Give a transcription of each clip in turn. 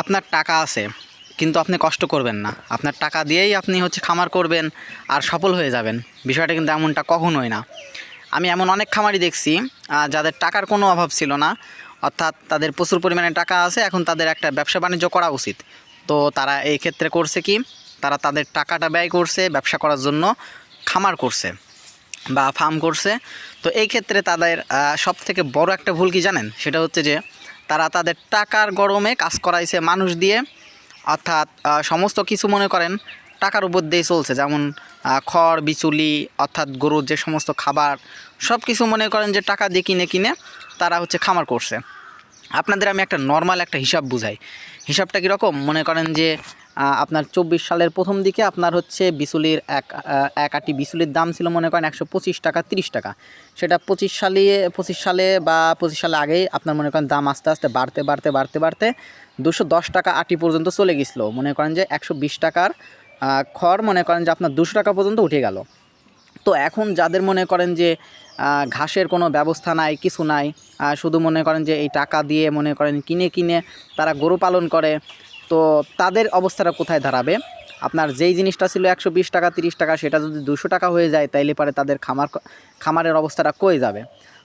আপনার টাকা আছে, কিন্তু আপনি কষ্ট করবেন না। আপনার টাকা দিয়েই আপনি হচ্ছে খামার করবেন আর সফল হয়ে যাবেন। বিষয়টা কিন্তু এমনটা কখনোই না। আমি এমন অনেক খামারই দেখছি যাদের টাকার কোনো অভাব ছিল না। অর্থাৎ তাদের প্রচুর পরিমাণে টাকা আছে, এখন তাদের একটা ব্যবসা বাণিজ্য করা উচিত। তো তারা এই ক্ষেত্রে করছে কি? তারা তাদের টাকাটা ব্যয় করছে, ব্যবসা করার জন্য খামার করছে বা ফার্ম করছে। তো এই ক্ষেত্রে তাদের সব থেকে বড় একটা ভুল কি জানেন? সেটা হচ্ছে যে তারা তাদের টাকার গরমে কাজ করাইছে মানুষ দিয়ে। অর্থাৎ সমস্ত কিছু মনে করেন, টাকার উপর দিয়ে চলছে। যেমন খড়, বিচুলি, অর্থাৎ গরুর যে সমস্ত খাবার সব কিছু মনে করেন যে টাকা দিয়ে কিনে কিনে তারা হচ্ছে খামার করছে। আপনাদের আমি একটা নর্মাল একটা হিসাব বুঝাই। হিসাবটা কীরকম? মনে করেন যে আপনার চব্বিশ সালের প্রথম দিকে আপনার হচ্ছে বিচুলির এক এক আটি বিচুলির দাম ছিল মনে করেন একশো পঁচিশ টাকা, তিরিশ টাকা। সেটা পঁচিশ সালে পঁচিশ সালে বা পঁচিশ সালে আগেই আপনার মনে করেন দাম আস্তে আস্তে বাড়তে বাড়তে বাড়তে বাড়তে দুশো দশ টাকা আটি পর্যন্ত চলে গেছিল মনে করেন যে একশো বিশ টাকার খড় মনে করেন যে আপনার দুশো টাকা পর্যন্ত উঠে গেল। তো এখন যাদের মনে করেন যে ঘাসের কোনো ব্যবস্থা নাই, কিছু নাই শুধু মনে করেন যে এই টাকা দিয়ে মনে করেন কিনে কিনে তারা গরু পালন করে তো তাদের অবস্থাটা কোথায় দাঁড়াবে? আপনার যেই জিনিসটা ছিল একশো বিশ টাকা, তিরিশ টাকা, সেটা যদি দুশো টাকা হয়ে যায়, তাইলে পরে তাদের খামার খামারের অবস্থাটা কয়ে যাবে?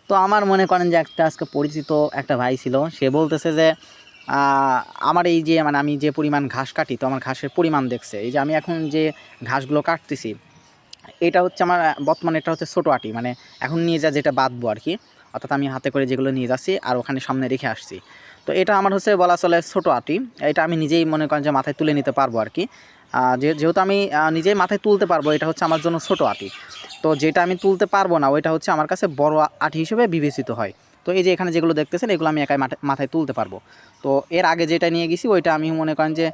তো আমার মনে করেন যে একটা আজকে পরিচিত একটা ভাই ছিল, সে বলতেছে যে আমার এই যে মানে আমি যে পরিমাণ ঘাস কাটি, তো আমার ঘাসের পরিমাণ দেখছে। এই যে আমি এখন যে ঘাসগুলো কাটতেছি, এটা হচ্ছে আমার, বর্তমানে এটা হচ্ছে ছোটো আটি মানে এখন নিয়ে যা যেটা বাঁধবো আর কি, অর্থাৎ আমি হাতে করে যেগুলো নিয়ে যাচ্ছি আর ওখানে সামনে রেখে আসছি। তো এটা আমার হচ্ছে বলা চলে ছোটো আটি। এটা আমি নিজেই মনে করেন যে মাথায় তুলে নিতে পারব আর কি। যেহেতু আমি নিজেই মাথায় তুলতে পারব, এটা হচ্ছে আমার জন্য ছোটো আটি। তো যেটা আমি তুলতে পারব না, ওইটা হচ্ছে আমার কাছে বড় আটি হিসেবে বিবেচিত হয়। তো এই যে এখানে যেগুলো দেখতেছেন, এগুলো আমি একাই মাথায় তুলতে পারব। তো এর আগে যেটা নিয়ে গেছি, ওইটা আমি মনে করেন যে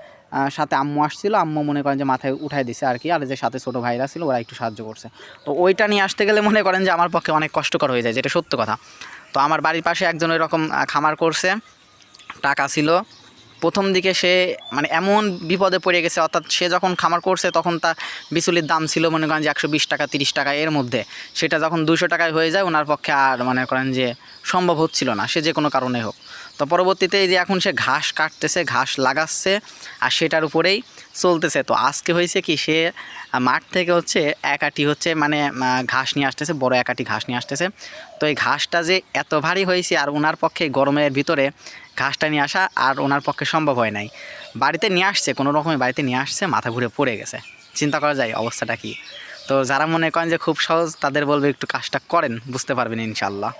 সাথে আম্মু আসছিল, আম্মু মনে করেন যে মাথায় উঠাই দিছে আর কি, আর যে সাথে ছোটো ভাইরা ছিল, ওরা একটু সাহায্য করছে। তো ওইটা নিয়ে আসতে গেলে মনে করেন যে আমার পক্ষে অনেক কষ্টকর হয়ে যায়, যেটা সত্য কথা। তো আমার বাড়ির পাশে একজন এরকম খামার করছে। টাকা ছিল। প্রথম দিকে সে মানে এমন বিপদে পড়ে গেছে, অর্থাৎ সে যখন খামার করছে তখন তা বিচুলির দাম ছিল মনে করেন যে একশো বিশ টাকা, তিরিশ টাকা এর মধ্যে। সেটা যখন দুশো টাকায় হয়ে যায় ওনার পক্ষে আর মনে করেন যে সম্ভব হচ্ছিল না, সে যে কোনো কারণে হোক। তো পরবর্তীতে এই যে এখন সে ঘাস কাটতেছে, ঘাস লাগাচ্ছে, আর সেটার উপরেই চলতেছে। তো আজকে হয়েছে কি, সে মাঠ থেকে হচ্ছে একাটি হচ্ছে মানে ঘাস নিয়ে আসতেছে, বড় একাটি ঘাস নিয়ে আসতেছে। তো এই ঘাসটা যে এত ভারী হয়েছে, আর ওনার পক্ষে গরমের ভিতরে ঘাসটা নিয়ে আসা আর ওনার পক্ষে সম্ভব হয় নাই। বাড়িতে নিয়ে আসছে, কোনো রকমের বাড়িতে নিয়ে আসছে, মাথা ঘুরে পড়ে গেছে। চিন্তা করা যায় অবস্থাটা কি? তো যারা মনে করেন যে খুব সহজ, তাদের বলবে একটু কাজটা করেন, বুঝতে পারবেন ইনশাল্লাহ